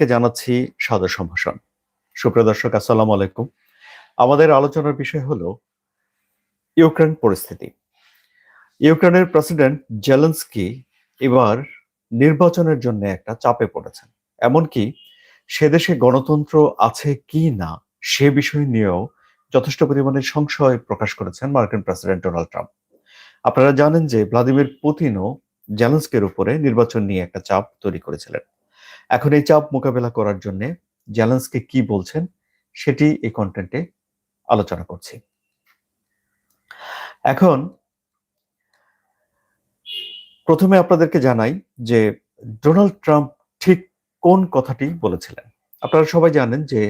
কে জানাচ্ছি সাদর সম্ভাষণ। সুপ্রিয় দর্শক, আসসালামু আলাইকুম। আমাদের আলোচনার বিষয় হলো ইউক্রেন পরিস্থিতি। ইউক্রেনের প্রেসিডেন্ট জেলেন্সকি এবার নির্বাচনের জন্য একটা চাপে পড়েছেন। এমনকি সে দেশে গণতন্ত্র আছে কি না, সে বিষয় নিয়েও যথেষ্ট পরিমাণে সংশয় প্রকাশ করেছেন মার্কিন প্রেসিডেন্ট ডোনাল্ড ট্রাম্প। আপনারা জানেন যে ভ্লাদিমির পুতিনও জেলেন্সকের উপরে নির্বাচন নিয়ে একটা চাপ তৈরি করেছিলেন। এখন এই চাপ মোকাবেলা করার জন্য জ্যালেন্সকে কি বলছেন সেটি এই কন্টেন্টে আলোচনা করছি। এখন প্রথমে আপনাদেরকে জানাই যে ডোনাল্ড ট্রাম্প ঠিক কোন কথাটি বলেছিলেন? আপনারা সবাই জানেন যে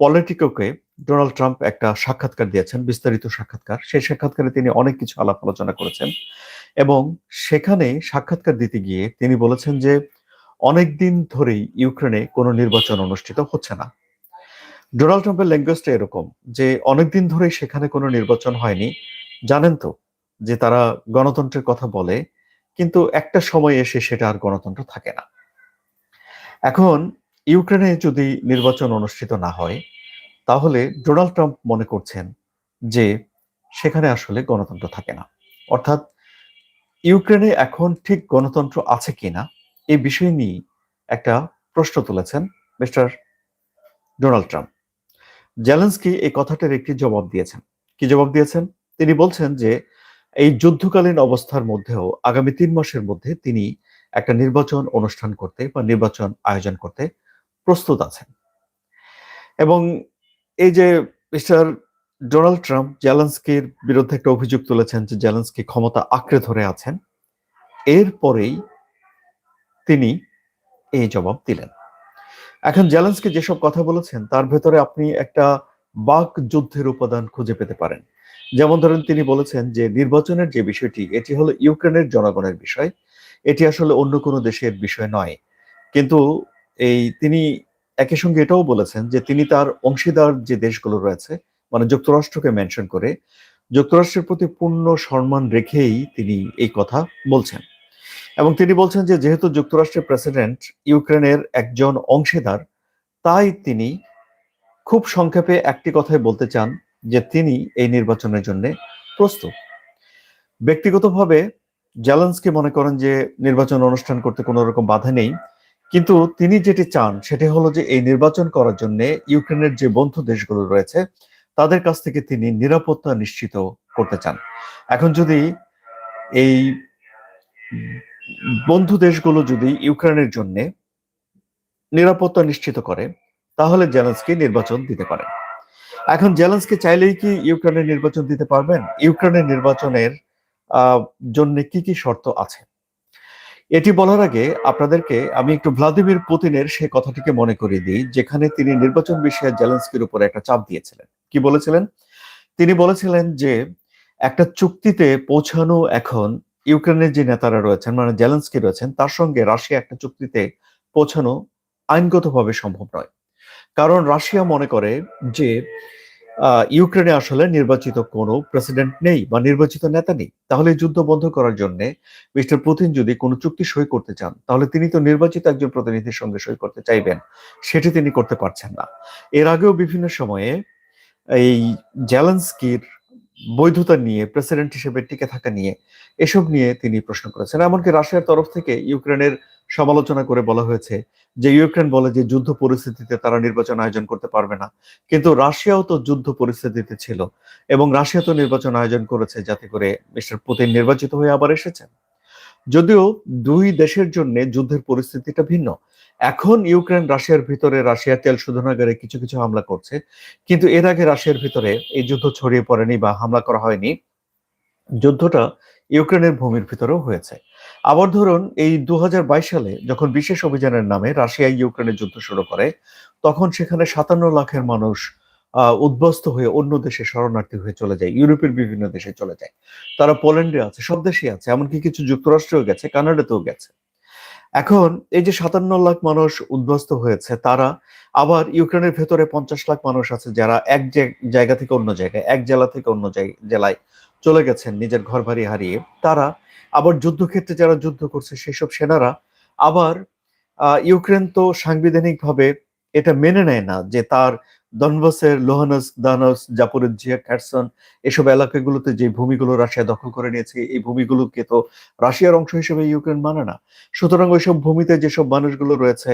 পলিটিকোকে ডোনাল্ড ট্রাম্প একটা সাক্ষাৎকার দিয়েছেন, বিস্তারিত সাক্ষাৎকার। সেই সাক্ষাৎকারে তিনি অনেক কিছু আলাপ আলোচনা করেছেন এবং সেখানে সাক্ষাৎকার দিতে গিয়ে তিনি বলেছেন যে অনেক দিন ধরেই ইউক্রেনে কোনো নির্বাচন অনুষ্ঠিত হচ্ছে না। ডোনাল্ড ট্রাম্পের ল্যাঙ্গুয়েজটা এরকম যে অনেকদিন ধরেই সেখানে কোনো নির্বাচন হয়নি। জানেন তো যে তারা গণতন্ত্রের কথা বলে, কিন্তু একটা সময় এসে সেটা আর গণতন্ত্র থাকে না। এখন ইউক্রেনে যদি নির্বাচন অনুষ্ঠিত না হয়, তাহলে ডোনাল্ড ট্রাম্প মনে করছেন যে সেখানে আসলে গণতন্ত্র থাকে না। অর্থাৎ ইউক্রেনে এখন ঠিক গণতন্ত্র আছে কিনা এই বিষয় নিয়ে একটা প্রশ্ন তুলেছেন মিস্টার ডোনাল্ড ট্রাম্প। জেলেন্সকি এই কথাটার একটি জবাব দিয়েছেন। কি জবাব দিয়েছেন? তিনি বলছেন যে, এই যুদ্ধকালীন অবস্থার মধ্যেও আগামী তিন মাসের মধ্যে তিনি একটা নির্বাচন অনুষ্ঠান করতে বা নির্বাচন আয়োজন করতে প্রস্তুত আছেন। এবং এই যে মিস্টার ডোনাল্ড ট্রাম্প জেলেন্সকির বিরুদ্ধে একটা অভিযোগ তুলেছেন যে, জেলেন্সকি ক্ষমতা আঁকড়ে ধরে আছেন, এরপরেই তিনি এই জবাব দিলেন। এখন জেলেন্সকি যেসব কথা বলেছেন, তার ভেতরে আপনি একটা বাক যুদ্ধের উপাদান খুঁজে পেতে পারেন। যেমন ধরেন তিনি বলেছেন যে, নির্বাচনের যে বিষয়টি, এটি হলো ইউক্রেনের জনগণের বিষয়। এটি আসলে অন্য কোনো দেশের বিষয় নয়। কিন্তু এই তিনি একই সঙ্গে এটাও বলেছেন যে, তিনি তার অংশীদার যে দেশগুলো রয়েছে মানে যুক্তরাষ্ট্রকে মেনশন করে, যুক্তরাষ্ট্রের প্রতি পূর্ণ সম্মান রেখেই তিনি এই কথা বলছেন। এবং তিনি বলছেন যে, যেহেতু যুক্তরাষ্ট্রের প্রেসিডেন্ট ইউক্রেনের একজন অংশীদার, তাই তিনি খুব সংক্ষেপে একটি কথাই বলতে চান যে, তিনি এই নির্বাচনের জন্য প্রস্তুত। ব্যক্তিগতভাবে জ্যালেন্সকে মনে করেন যে, নির্বাচন অনুষ্ঠান করতে কোনো রকম বাধা নেই, কিন্তু তিনি যেটি চান সেটি হলো যে, এই নির্বাচন করার জন্য ইউক্রেনের যে বন্ধু দেশগুলো রয়েছে, তাদের কাছ থেকে তিনি নিরাপত্তা নিশ্চিত করতে চান। এখন যদি এই বন্ধু দেশগুলো যদি ইউক্রেনের জন্য নিরাপত্তা নিশ্চিত করে, তাহলে জেলেন্সকি নির্বাচন দিতে পারেন। এখন জেলেন্সকি চাইলেই কি ইউক্রেনের নির্বাচন দিতে পারবেন? ইউক্রেনের নির্বাচনের জন্য কি কি শর্ত আছে? এটি বলার আগে আপনাদেরকে আমি একটু ভ্লাদিমির পুতিনের সেই কথাটিকে মনে করিয়ে দিই, যেখানে তিনি নির্বাচন বিষয়ে জেলেন্সকির উপর একটা চাপ দিয়েছিলেন। কি বলেছিলেন? তিনি বলেছিলেন যে, একটা চুক্তিতে পৌঁছানো এখন ইউক্রেনের যে নেতারা রয়েছেন মানে জেলেন্সকি রয়েছেন, তার সঙ্গে রাশিয়া একটা চুক্তিতে পৌঁছানো আইনগতভাবে সম্ভব নয়। কারণ রাশিয়া মনে করে যে ইউক্রেনে আসলে নির্বাচিত কোনো প্রেসিডেন্ট নেই বা নির্বাচিত নেতা নেই। তাহলে যুদ্ধ বন্ধ করার জন্য মিস্টার পুতিন যদি কোনো চুক্তি সই করতে চান, তাহলে তিনি তো নির্বাচিত একজন প্রতিনিধির সঙ্গে সই করতে চাইবেন, সেটি তিনি করতে পারছেন না। এর আগেও বিভিন্ন সময়ে এই জেলেন্সকির বৈধতা নিয়ে প্রেসিডেন্ট হিসেবে টিকে থাকা নিয়ে, এসব নিয়ে তিনি প্রশ্ন করেছেন। এমনকি রাশিয়ার তরফ থেকে ইউক্রেনের সমালোচনা করে বলা হয়েছে যে, ইউক্রেন বলে যে, যুদ্ধ পরিস্থিতিতে তারা নির্বাচন আয়োজন করতে পারবে না। কিন্তু রাশিয়াও তো যুদ্ধ পরিস্থিতিতে ছিল এবং রাশিয়া তো নির্বাচন আয়োজন করেছে যাতে করে মিস্টার পুতিন নির্বাচিত হয়ে আবার এসেছেন। যদিও দুই দেশের জন্য যুদ্ধের পরিস্থিতিটা ভিন্ন। এখন ইউক্রেন রাশিয়ার ভিতরে রাশিয়ার তেল শোধনাগারে কিছু কিছু হামলা করছে, কিন্তু এর আগে রাশিয়ার ভিতরে এই যুদ্ধ ছড়িয়ে পড়েনি বা হামলা করা হয়নি। যুদ্ধটা ইউক্রেনের ভূমির ভিতরেও হয়েছে। আবার ধরুন, এই দু হাজার বাইশ সালে যখন বিশেষ অভিযানের নামে রাশিয়া ইউক্রেনের যুদ্ধ শুরু করে, তখন সেখানে সাতান্ন লাখের মানুষ উদ্বস্ত হয়ে অন্য দেশে শরণার্থী হয়ে চলে যায়, ইউরোপের বিভিন্ন দেশে চলে যায়। তারা পোল্যান্ডে আছে, সব দেশে আছে, এমনকি কিছু যুক্তরাষ্ট্রেও গেছে, কানাডাতেও গেছে। এখন এই যে সাতান্ন লাখ মানুষ উদ্বস্ত হয়েছে, তারা আবার ইউক্রেনের ভেতরে পঞ্চাশ লাখ মানুষ আছে যারা এক জায়গা থেকে অন্য জায়গায়, এক জেলা থেকে অন্য জেলায় চলে গেছেন নিজের ঘর বাড়ি হারিয়ে। তারা আবার যুদ্ধক্ষেত্রে যারা যুদ্ধ করছে, সেসব সেনারা আবার ইউক্রেন তো সাংবিধানিকভাবে এটা মেনে নেয় না যে তার দনবাসের লোহানস দানস জাপোরিজিয়া খ্যারসন এসব এলাকাগুলোতে যে ভূমিগুলো রাশিয়া দখল করে নিয়েছে, এই ভূমিগুলোকে তো রাশিয়ার অংশ হিসেবে ইউক্রেন মানে না। সুতরাং ওইসব ভূমিতে যেসব মানুষগুলো রয়েছে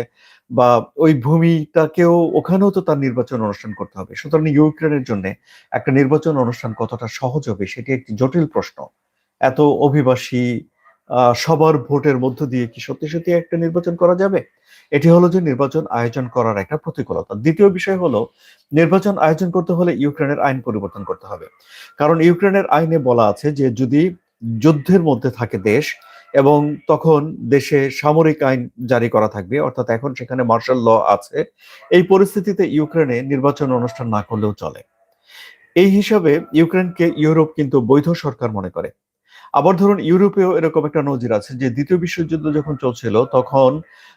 বা ওই ভূমিটাকেও ওখানেও তো তার নির্বাচন অনুষ্ঠান করতে হবে। সুতরাং ইউক্রেনের জন্য একটা নির্বাচন অনুষ্ঠান কতটা সহজ হবে সেটি একটি জটিল প্রশ্ন। এত অভিবাসী সবার ভোটের মধ্য দিয়ে কি সত্যি সত্যি একটা নির্বাচন করা যাবে? এটি হলো যে নির্বাচন আয়োজন করার একটা প্রতিকূলতা। দ্বিতীয় বিষয় হলো, নির্বাচন আয়োজন করতে হলে ইউক্রেনের আইন পরিবর্তন করতে হবে। কারণ ইউক্রেনের আইনে বলা আছে যে যদি যুদ্ধের মধ্যে থাকে দেশ এবং তখন দেশে সামরিক আইন জারি করা থাকবে, অর্থাৎ এখন সেখানে মার্শাল ল আছে, এই পরিস্থিতিতে ইউক্রেনে নির্বাচন অনুষ্ঠান না করলেও চলে। এই হিসাবে ইউক্রেনকে ইউরোপ কিন্তু বৈধ সরকার মনে করে। আবার ধরুন ইউরোপেও এরকম একটা নজির আছে যে দ্বিতীয় বিশ্বযুদ্ধ যখন চলছিল, তখন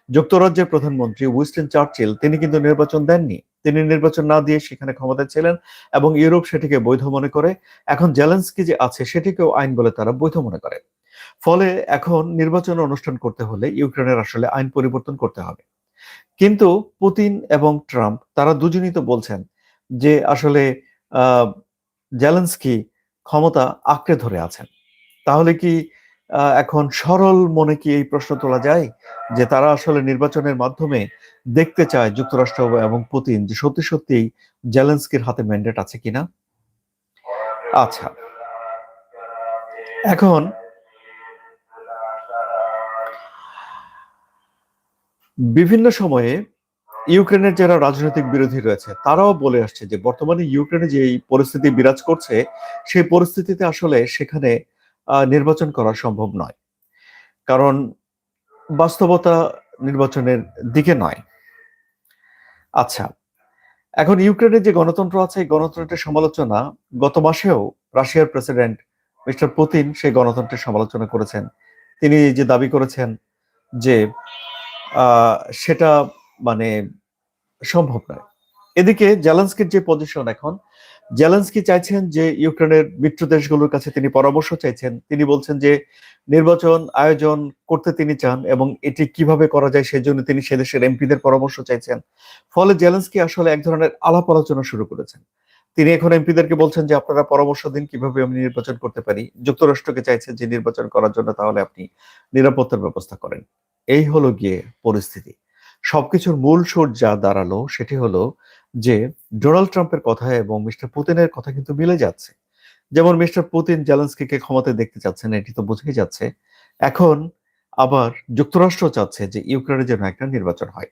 যুক্তরাজ্যের প্রধানমন্ত্রী উইস্টন চার্চিল, তিনি কিন্তু নির্বাচন দেননি। তিনি নির্বাচন না দিয়ে সেখানে ক্ষমতায় ছিলেন এবং ইউরোপ সেটিকে বৈধ মনে করে, এখন জেলেন্সকি যে আছে সেটিকেও আইন বলে তারা বৈধ মনে করে। ফলে এখন নির্বাচন অনুষ্ঠান করতে হলে ইউক্রেনের আসলে আইন পরিবর্তন করতে হবে। কিন্তু পুতিন এবং ট্রাম্প, তারা দুজনই তো বলছেন যে আসলে জেলেন্সকি ক্ষমতা আঁকড়ে ধরে আছেন। তাহলে কি এখন সরল মনে কি এই প্রশ্ন তোলা যায়? যে তারা আসলে নির্বাচনের মাধ্যমে দেখতে চায় যুক্তরাষ্ট্র এবং পুতিন যে সত্যি সত্যি জেলেন্সকির হাতে ম্যান্ডেট আছে কিনা? আচ্ছা। এখন বিভিন্ন সময়ে ইউক্রেনের যারা রাজনৈতিক বিরোধী রয়েছে, তারাও বলে আসছে যে বর্তমানে ইউক্রেনে যে পরিস্থিতি বিরাজ করছে, সেই পরিস্থিতিতে আসলে সেখানে নির্বাচন করা সম্ভব নয়। কারণ বাস্তবতা নির্বাচনের দিকে নয়। আচ্ছা এখন ইউক্রেনের যে গণতন্ত্র আছে, এই গণতন্ত্রের সমালোচনা গত মাসেও রাশিয়ার প্রেসিডেন্ট মিস্টার পুতিন সেই গণতন্ত্রের সমালোচনা করেছেন। তিনি যে দাবি করেছেন যে সেটা মানে সম্ভব নয়। এদিকে জেলেন্সকির যে পজিশন এখন জেলেন্সকি চাইছেন যে ইউক্রেনের মিত্র দেশগুলোর কাছে তিনি পরামর্শ চাইছেন। তিনি বলছেন যে নির্বাচন আয়োজন করতে তিনি চান এবং এটি কীভাবে করা যায় সেজন্য তিনি সে দেশের এমপিদের পরামর্শ চাইছেন। ফলে জেলেন্সকি আসলে এক ধরনের আলাপ আলোচনা শুরু করেছেন। তিনি এখন এমপিদেরকে বলছেন যে, আপনারা পরামর্শ দিন কীভাবে আমি নির্বাচন করতে পারি। যুক্তরাষ্ট্রকে চাইছেন যে নির্বাচন করার জন্য তাহলে আপনি নিরাপত্তার ব্যবস্থা করেন। এই হলো গিয়ে পরিস্থিতি। সবকিছুর মূল সুর যা দাঁড়াল সেটি হলো যে ডোনাল্ড ট্রাম্পের কথা এবং মিস্টার পুতিনের কথা কিন্তু মিলে যাচ্ছে। যেমন মিস্টার পুতিন জেলেন্সকিকে ক্ষমতায় দেখতে চাচ্ছেন, এটি তো বুঝেই যাচ্ছে। এখন আবার যুক্তরাষ্ট্র চাচ্ছে যে ইউক্রেনের যেন একটা নির্বাচন হয়।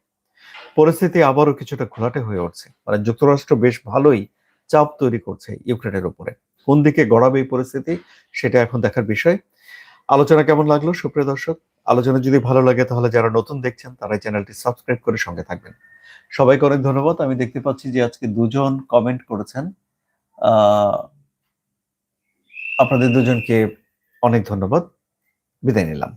পরিস্থিতি আবারও কিছুটা ঘোলাটে হয়ে উঠছে। মানে যুক্তরাষ্ট্র বেশ ভালোই চাপ তৈরি করছে ইউক্রেনের উপরে। কোন দিকে গড়াবে এই পরিস্থিতি সেটা এখন দেখার বিষয়। আলোচনা কেমন লাগল সুপ্রিয় দর্শক? আলোচনা যদি ভালো লাগে তাহলে যারা নতুন দেখছেন তারা চ্যানেলটি সাবস্ক্রাইব করে সঙ্গে থাকবেন। সবাইকে অনেক ধন্যবাদ। আমি দেখতে পাচ্ছি যে আজকে দুজন কমেন্ট করেছেন। আপনাদের দুজনকে অনেক ধন্যবাদ। বিদায় নিলাম।